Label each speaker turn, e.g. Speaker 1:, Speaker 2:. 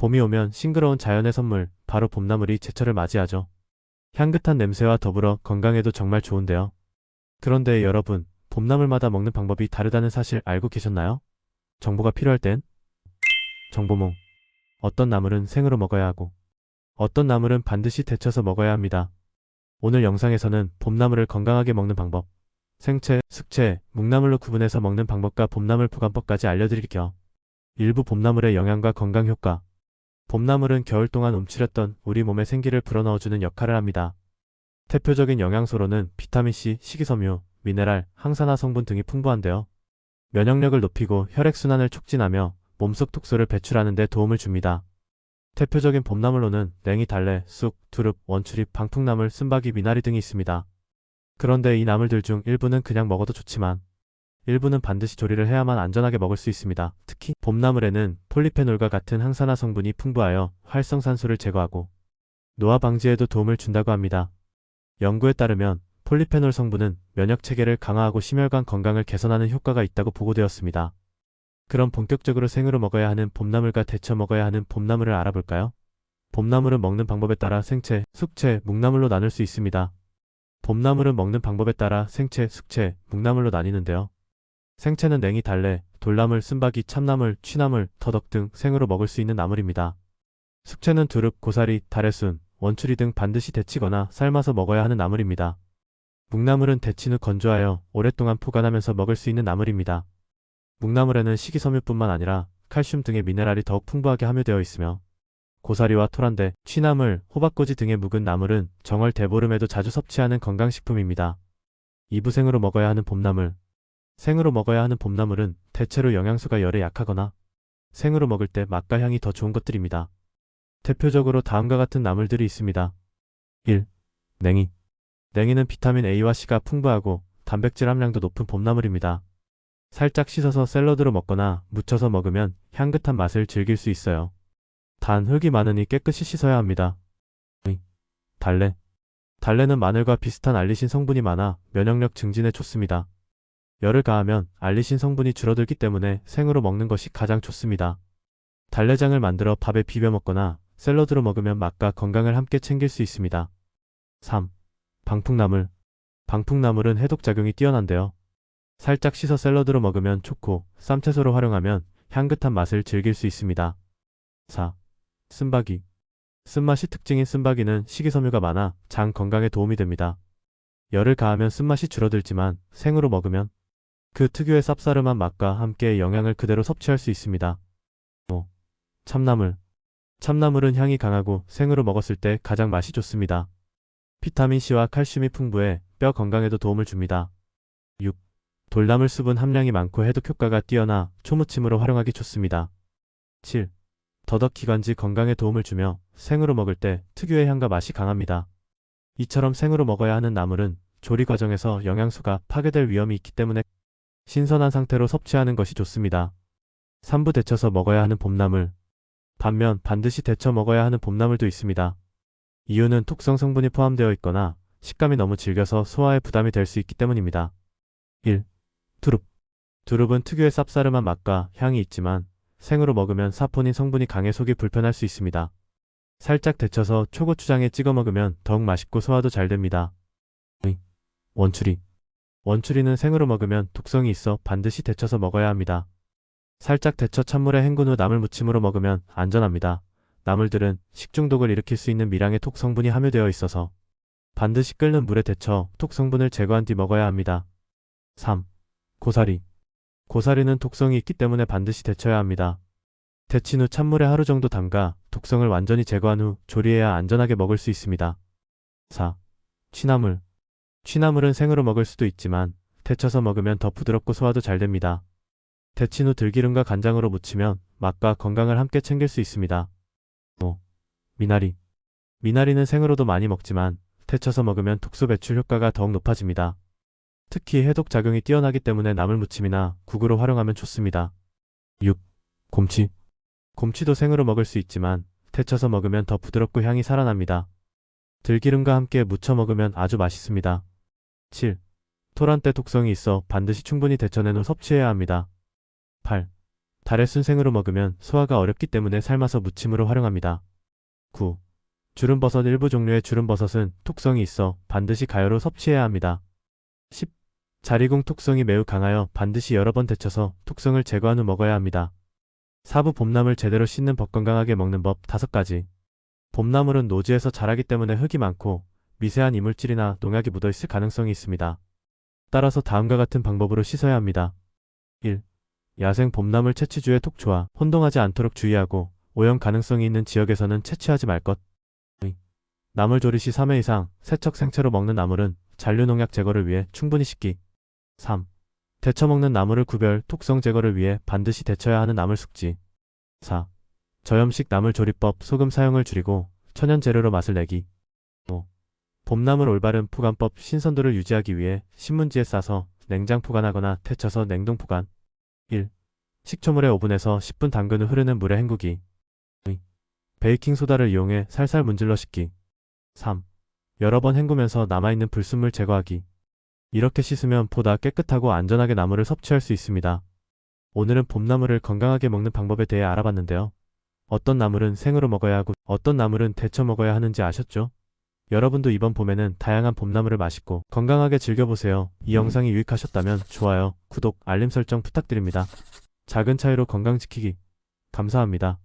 Speaker 1: 봄이 오면 싱그러운 자연의 선물, 바로 봄나물이 제철을 맞이하죠. 향긋한 냄새와 더불어 건강에도 정말 좋은데요. 그런데 여러분, 봄나물마다 먹는 방법이 다르다는 사실 알고 계셨나요? 정보가 필요할 땐 정보몽. 어떤 나물은 생으로 먹어야 하고, 어떤 나물은 반드시 데쳐서 먹어야 합니다. 오늘 영상에서는 봄나물을 건강하게 먹는 방법, 생채, 숙채, 묵나물로 구분해서 먹는 방법과 봄나물 보관법까지 알려드릴게요. 일부 봄나물의 영양과 건강 효과. 봄나물은 겨울 동안 움츠렸던 우리 몸에 생기를 불어넣어주는 역할을 합니다. 대표적인 영양소로는 비타민C, 식이섬유, 미네랄, 항산화 성분 등이 풍부한데요. 면역력을 높이고 혈액순환을 촉진하며 몸속 독소를 배출하는 데 도움을 줍니다. 대표적인 봄나물로는 냉이, 달래, 쑥, 두릅, 원추리, 방풍나물, 쓴바귀, 미나리 등이 있습니다. 그런데 이 나물들 중 일부는 그냥 먹어도 좋지만 일부는 반드시 조리를 해야만 안전하게 먹을 수 있습니다. 특히 봄나물에는 폴리페놀과 같은 항산화 성분이 풍부하여 활성산소를 제거하고 노화 방지에도 도움을 준다고 합니다. 연구에 따르면 폴리페놀 성분은 면역 체계를 강화하고 심혈관 건강을 개선하는 효과가 있다고 보고되었습니다. 그럼 본격적으로 생으로 먹어야 하는 봄나물과 데쳐 먹어야 하는 봄나물을 알아볼까요? 봄나물은 먹는 방법에 따라 생채, 숙채, 묵나물로 나눌 수 있습니다. 봄나물은 먹는 방법에 따라 생채, 숙채, 묵나물로 나뉘는데요. 생채는 냉이, 달래, 돌나물, 쓴바귀, 참나물, 취나물, 터덕 등 생으로 먹을 수 있는 나물입니다. 숙채는 두릅, 고사리, 다래순, 원추리 등 반드시 데치거나 삶아서 먹어야 하는 나물입니다. 묵나물은 데친 후 건조하여 오랫동안 포간하면서 먹을 수 있는 나물입니다. 묵나물에는 식이섬유뿐만 아니라 칼슘 등의 미네랄이 더욱 풍부하게 함유되어 있으며 고사리와 토란대, 취나물, 호박꼬지 등의 묵은 나물은 정월 대보름에도 자주 섭취하는 건강식품입니다. 이부생으로 먹어야 하는 봄나물 생으로 먹어야 하는 봄나물은 대체로 영양소가 열에 약하거나 생으로 먹을 때 맛과 향이 더 좋은 것들입니다. 대표적으로 다음과 같은 나물들이 있습니다. 1. 냉이 냉이는 비타민 A와 C가 풍부하고 단백질 함량도 높은 봄나물입니다. 살짝 씻어서 샐러드로 먹거나 무쳐서 먹으면 향긋한 맛을 즐길 수 있어요. 단 흙이 많으니 깨끗이 씻어야 합니다. 달래 달래는 마늘과 비슷한 알리신 성분이 많아 면역력 증진에 좋습니다. 열을 가하면 알리신 성분이 줄어들기 때문에 생으로 먹는 것이 가장 좋습니다. 달래장을 만들어 밥에 비벼 먹거나 샐러드로 먹으면 맛과 건강을 함께 챙길 수 있습니다. 3. 방풍나물 방풍나물은 해독작용이 뛰어난데요. 살짝 씻어 샐러드로 먹으면 좋고 쌈채소로 활용하면 향긋한 맛을 즐길 수 있습니다. 4. 쓴바귀 쓴맛이 특징인 쓴바귀는 식이섬유가 많아 장 건강에 도움이 됩니다. 열을 가하면 쓴맛이 줄어들지만 생으로 먹으면 그 특유의 쌉싸름한 맛과 함께 영양을 그대로 섭취할 수 있습니다. 5. 참나물 참나물은 향이 강하고 생으로 먹었을 때 가장 맛이 좋습니다. 비타민C와 칼슘이 풍부해 뼈 건강에도 도움을 줍니다. 6. 돌나물 수분 함량이 많고 해독 효과가 뛰어나 초무침으로 활용하기 좋습니다. 7. 더덕 기관지 건강에 도움을 주며 생으로 먹을 때 특유의 향과 맛이 강합니다. 이처럼 생으로 먹어야 하는 나물은 조리 과정에서 영양소가 파괴될 위험이 있기 때문에 신선한 상태로 섭취하는 것이 좋습니다. 3부 데쳐서 먹어야 하는 봄나물. 반면 반드시 데쳐 먹어야 하는 봄나물도 있습니다. 이유는 독성 성분이 포함되어 있거나 식감이 너무 질겨서 소화에 부담이 될 수 있기 때문입니다. 1. 두릅. 두릅은 특유의 쌉싸름한 맛과 향이 있지만 생으로 먹으면 사포닌 성분이 강해 속이 불편할 수 있습니다. 살짝 데쳐서 초고추장에 찍어 먹으면 더욱 맛있고 소화도 잘 됩니다. 원추리. 원추리는 생으로 먹으면 독성이 있어 반드시 데쳐서 먹어야 합니다. 살짝 데쳐 찬물에 헹군 후 나물 무침으로 먹으면 안전합니다. 나물들은 식중독을 일으킬 수 있는 미량의 톡 성분이 함유되어 있어서 반드시 끓는 물에 데쳐 톡 성분을 제거한 뒤 먹어야 합니다. 3. 고사리. 고사리는 독성이 있기 때문에 반드시 데쳐야 합니다. 데친 후 찬물에 하루 정도 담가 독성을 완전히 제거한 후 조리해야 안전하게 먹을 수 있습니다. 4. 취나물. 취나물은 생으로 먹을 수도 있지만 데쳐서 먹으면 더 부드럽고 소화도 잘 됩니다. 데친 후 들기름과 간장으로 무치면 맛과 건강을 함께 챙길 수 있습니다. 5. 미나리. 미나리는 생으로도 많이 먹지만 데쳐서 먹으면 독소 배출 효과가 더욱 높아집니다. 특히 해독 작용이 뛰어나기 때문에 나물 무침이나 국으로 활용하면 좋습니다. 6. 곰치. 곰치도 생으로 먹을 수 있지만 데쳐서 먹으면 더 부드럽고 향이 살아납니다. 들기름과 함께 무쳐 먹으면 아주 맛있습니다. 7. 토란대 독성이 있어 반드시 충분히 데쳐낸 후 섭취해야 합니다. 8. 달의 순생으로 먹으면 소화가 어렵기 때문에 삶아서 무침으로 활용합니다. 9. 주름버섯 일부 종류의 주름버섯은 톡성이 있어 반드시 가열로 섭취해야 합니다. 10. 자리공 톡성이 매우 강하여 반드시 여러 번 데쳐서 톡성을 제거한 후 먹어야 합니다. 사부 봄나물 제대로 씻는 법 건강하게 먹는 법 5가지. 봄나물은 노지에서 자라기 때문에 흙이 많고 미세한 이물질이나 농약이 묻어 있을 가능성이 있습니다. 따라서 다음과 같은 방법으로 씻어야 합니다. 1. 야생 봄나물 채취주의 톡초와 혼동하지 않도록 주의하고 오염 가능성이 있는 지역에서는 채취하지 말 것. 2. 나물 조리 시 3회 이상 세척 생채로 먹는 나물은 잔류 농약 제거를 위해 충분히 씻기. 3. 데쳐 먹는 나물을 구별 톡성 제거를 위해 반드시 데쳐야 하는 나물 숙지. 4. 저염식 나물 조리법 소금 사용을 줄이고 천연 재료로 맛을 내기. 5. 봄나물 올바른 포간법 신선도를 유지하기 위해 신문지에 싸서 냉장 포간하거나 데쳐서 냉동 포간. 1. 식초물에 오븐에서 10분 담근 후 흐르는 물에 헹구기. 2. 베이킹 소다를 이용해 살살 문질러 씻기. 3. 여러 번 헹구면서 남아있는 불순물 제거하기. 이렇게 씻으면 보다 깨끗하고 안전하게 나물을 섭취할 수 있습니다. 오늘은 봄나물을 건강하게 먹는 방법에 대해 알아봤는데요. 어떤 나물은 생으로 먹어야 하고 어떤 나물은 데쳐 먹어야 하는지 아셨죠? 여러분도 이번 봄에는 다양한 봄나물을 맛있고 건강하게 즐겨보세요. 이 영상이 유익하셨다면 좋아요, 구독, 알림 설정 부탁드립니다. 작은 차이로 건강 지키기. 감사합니다.